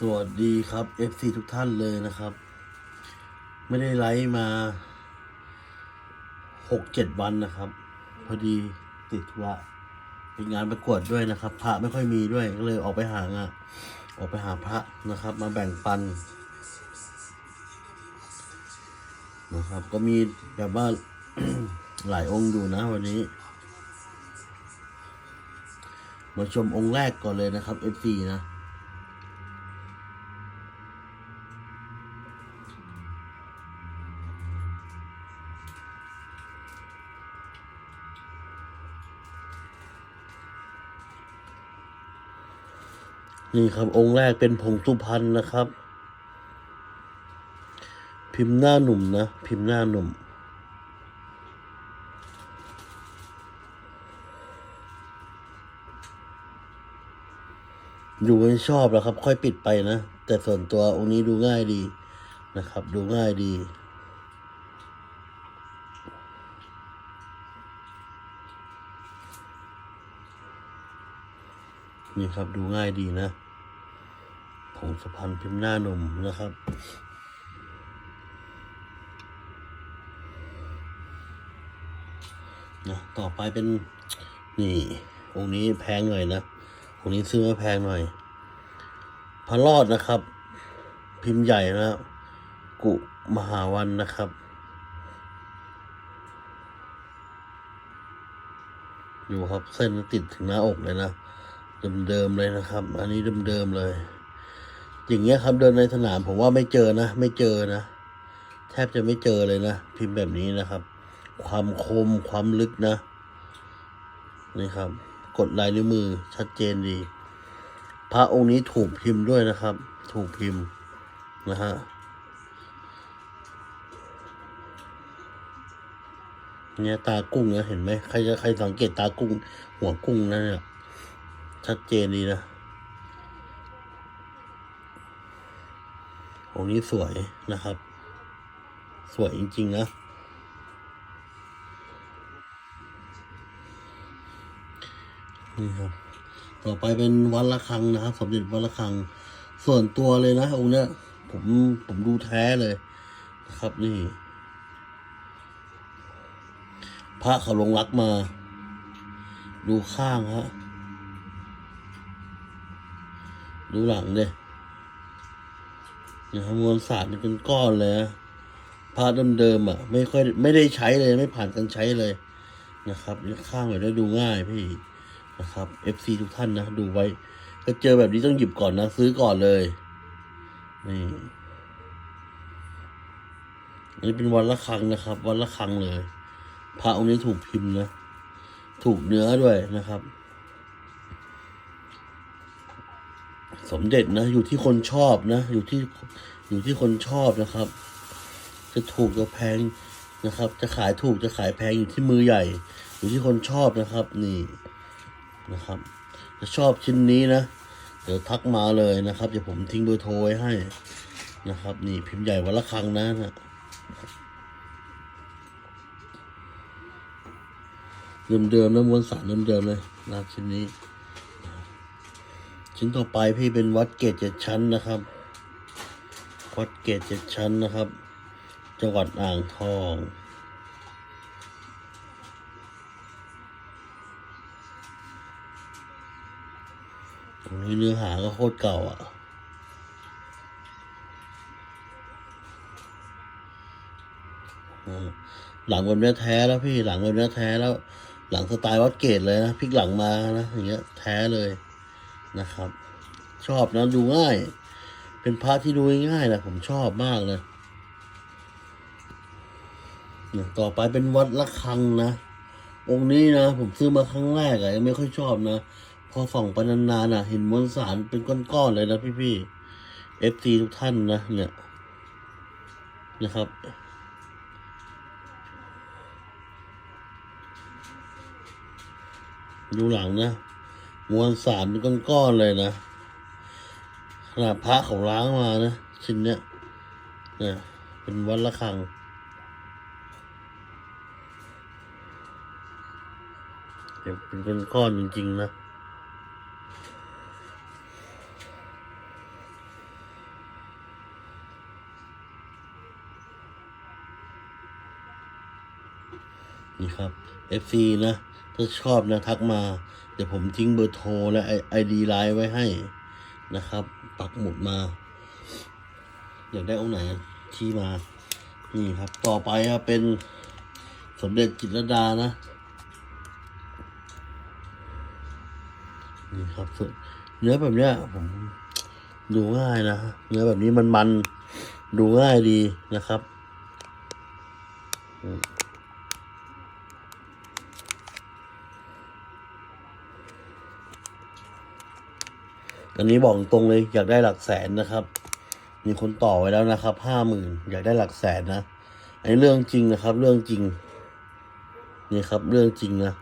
สวัสดีครับ FC ทุกท่านเลยนะครับ ไม่ได้ไลฟ์มาหกเจ็ดวันนะครับ พอดีติดธุระเป็นงานประกวดด้วยนะครับ พระไม่ค่อยมีด้วยก็เลยออกไปหางานออกไปหาพระนะครับ มาแบ่งปันนะครับ ก็มีแบบว่าหลายองค์อยู่นะวันนี้ มาชมองค์แรกก่อนเลยนะครับ FC นะ นี่ครับองค์แรกเป็นผงสุพรรณนะครับ พิมพ์หน้าหนุ่มนะ พิมพ์หน้าหนุ่มดูไม่ชอบแล้วครับ ค่อยปิดไปนะ แต่ส่วนตัวองค์นี้ดูง่ายดีนะครับ ดูง่ายดี นี่ครับดูง่ายดีนะผงสุพรรณพิมพ์หน้านมนะครับ นะต่อไปเป็นนี่ องค์นี้แพงหน่อยนะ องค์นี้ซื้อมาแพงหน่อย พระรอดนะครับ พิมพ์ใหญ่นะกุมหาวันนะครับ ดูครับเส้นติดถึงหน้าอกเลยนะ เดิมๆเลยนะครับ อันนี้เดิมๆเลย อย่างเงี้ยครับเดินในสนามผมว่าไม่เจอนะ ไม่เจอนะ แทบจะไม่เจอเลยนะ พิมพ์แบบนี้นะครับ ความคมความลึกนะ นี่ครับ กดลายนิ้วมือชัดเจนดี พระองค์นี้ถูกพิมพ์ด้วยนะครับ ถูกพิมพ์นะฮะเนี่ยตากุ้งนะเห็นไหมใครจะใครสังเกตตากุ้ง หัวกุ้งนั่นเนี่ย ชัดเจนดีนะองนี้สวยนะครับ สวยจริง ๆ นะ นี่ครับ ต่อไปเป็นวัดระฆังนะครับ สมเด็จวัดระฆัง ส่วนตัวเลยนะองค์เนี้ยผมผมดูแท้เลยนะครับนี่ พระเขาลงรักมา ดูข้างฮะ ดูหลังเลยนะครับมวลสารนี่เป็นก้อนเลยนะพระเดิมๆอะ ไม่ค่อยไม่ได้ใช้เลยไม่ผ่านการใช้เลยนะครับนี่ข้างแบบนี้ดูง่ายพี่นะครับ FC ทุกท่านนะ ดูไว้ ถ้าเจอแบบนี้ต้องหยิบก่อนนะ ซื้อก่อนเลย นี่อันนี้เป็นวันละครั้งนะครับ วันละครั้งเลยพระองค์นี้ถูกพิมพ์นะ ถูกเนื้อด้วยนะครับ สมเด็จนะ อยู่ที่คนชอบนะ อยู่ที่อยู่ที่คนชอบนะครับ จะถูกจะแพงนะครับ จะขายถูกจะขายแพงอยู่ที่มือใหญ่ อยู่ที่คนชอบนะครับ นี่นะครับถ้าชอบชิ้นนี้นะ เดี๋ยวทักมาเลยนะครับเดี๋ยวผมทิ้งเบอร์โทรไว้ให้นะครับ นี่พิมพ์ใหญ่วันละครั้งนะนะเดิมๆนะมวลสารเดิมๆเลยนะชิ้นนี้ ชิ้นต่อไปพี่เป็นวัดเกตเจ็ดชั้นนะครับ วัดเกตเจ็ดชั้นนะครับ จังหวัดอ่างทอง ตรงนี้เนื้อหาก็โคตรเก่าอะหลังแบบเนี้ยแท้แล้วพี่หลังแบบเนี้ยแท้แล้ว หลังสไตล์วัดเกตเลยนะพลิกหลังมานะอย่างเงี้ยแท้เลย นะครับ ชอบนะดูง่าย เป็นพระที่ดูง่ายนะผมชอบมากเลยเนี่ยต่อไปเป็นวัดละคังนะองค์นี้นะ ผมซื้อมาครั้งแรกอะยังไม่ค่อยชอบนะ พอส่องไปนานๆอะเห็นมวลสารเป็นก้อนๆเลยนะพี่ๆเอฟซีทุกท่านนะเนี่ยนะครับดูหลังนะ มวลสารเป็นก้อนๆเลยนะขนาดพระเขาล้างมานะชิ้นเนี้ยเนี่ยเป็นวัดละคังเป็นก้อนจริง ๆ นะนี่ครับ FC นะ ถ้าชอบนะทักมา เดี๋ยวผมทิ้งเบอร์โทรและไอดีไลน์ไว้ให้นะครับ ปักหมุดมา อยากได้องค์ไหนที่มา นี่ครับ ต่อไปครับเป็นสมเด็จจิตรดานะ นี่ครับเนื้อแบบเนี้ยผมดูง่ายนะเนื้อแบบนี้มันมันๆดูง่ายดีนะครับ อันนี้บอกตรงเลยอยากได้หลักแสนนะครับ มีคนต่อไว้แล้วนะครับห้าหมื่นอยากได้หลักแสนนะ อันนี้เรื่องจริงนะครับ เรื่องจริง นี่ครับเรื่องจริงนะ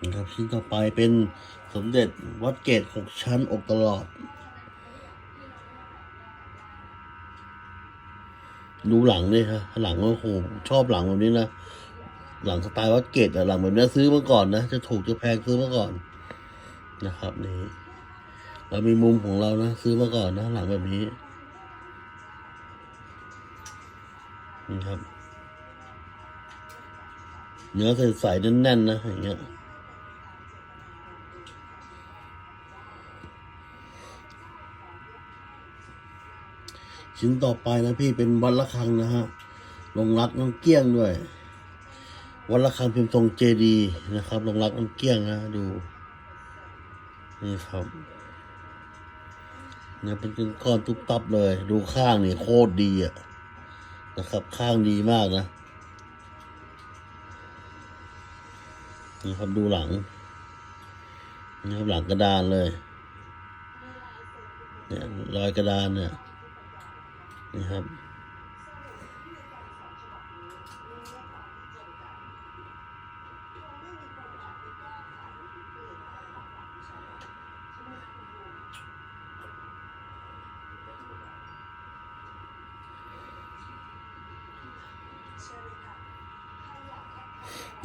นี่ครับชิ้นต่อไปเป็นสมเด็จวัดเกตหกชั้นอกตลอด ดูหลังเลยครับหลังก็โอ้โหชอบหลังแบบนี้นะหลังสไตล์วัดเกตอะหลังแบบนี้ซื้อมาก่อนนะจะถูกจะแพงซื้อมาก่อนนะครับนี่เรามีมุมของเรานะซื้อมาก่อนนะ หลังแบบนี้นี่ครับ เนื้อใสๆแน่นๆนะอย่างเงี้ย ชิ้นต่อไปนะพี่เป็นวัดละคังนะฮะลงรักน้องเกี้ยงด้วย วัดละคังพิมพ์ทรงเจดีนะครับ ลงรักน้องเกี้ยงนะดู นี่ครับเนี่ยเป็นก้อนตุ๊บตับเลย ดูข้างนี่โคตรดีอะนะครับ ข้างดีมากนะนี่ครับดูหลังนี่ครับหลังกระดานเลย เนี่ยรอยกระดานเนี่ย นี่ครับ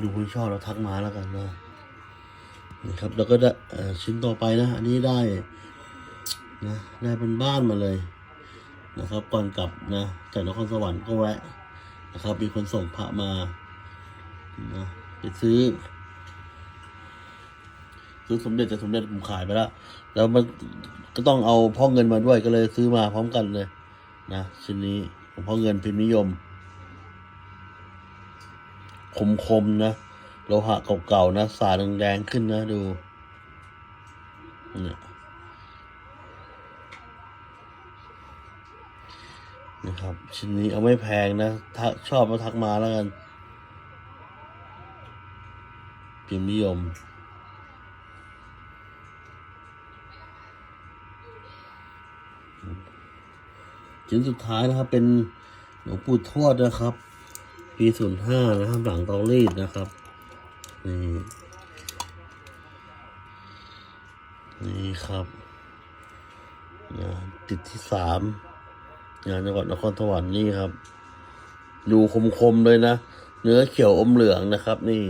ดูคุณชอบเราทักมาแล้วกันนะนี่ครับแล้วก็ได้ชิ้นต่อไปนะ อันนี้ได้นะได้เป็นบ้านมาเลย นะครับ ก่อนกลับนะจากนครสวรรค์ก็แวะนะครับ มีคนส่งพระมานะไปซื้อ ซื้อสมเด็จแต่สมเด็จผมขายไปแล้ว แล้วมันก็ต้องเอาพ่อเงินมาด้วยก็เลยซื้อมาพร้อมกันเลยนะชิ้นนี้ของพ่อเงินพิมพ์นิยม คมๆนะโลหะเก่าๆนะสาแดงๆขึ้นนะดูเนี่ย นะครับ ชิ้นนี้เอาไม่แพงนะถ้าชอบก็ทักมาแล้วกัน พิมพ์นิยม ชิ้นสุดท้ายนะครับ เป็นหลวงปู่ทวดนะครับ ปีศูนย์ห้านะครับ หลังเตารีดนะครับนี่นี่ครับนะติดที่สาม งานจังหวัดนครสวรรค์นี่ครับ ดูคมๆเลยนะ เนื้อเขียวอมเหลืองนะครับนี่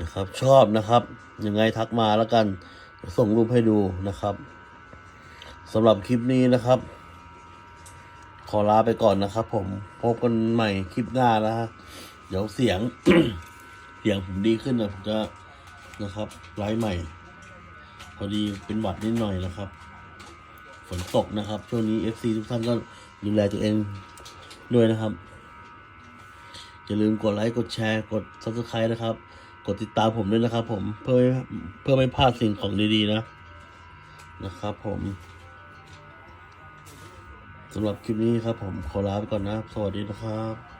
นะครับ ชอบนะครับ ยังไงทักมาแล้วกัน ส่งรูปให้ดูนะครับสำหรับคลิปนี้นะครับ ขอลาไปก่อนนะครับ ผมพบกันใหม่คลิปหน้านะฮะเดี๋ยวเสียง เสียงผมดีขึ้นนะผมจะนะครับไลฟ์ใหม่ อดีเป็นหวัดนิดหน่อยนะครับ ฝนตกนะครับ ช่วงนี้ FC ทุกท่านก็ดูแลตัวเองด้วยนะครับ อย่าลืมกดไลค์ กดแชร์ กด subscribe นะครับ กดติดตามผมด้วยนะครับ ผม เพื่อเพื่อไม่พลาดสิ่งของดีๆนะ นะครับผมสำหรับคลิปนี้ครับผมขอลาไปก่อนนะ สวัสดีนะครับ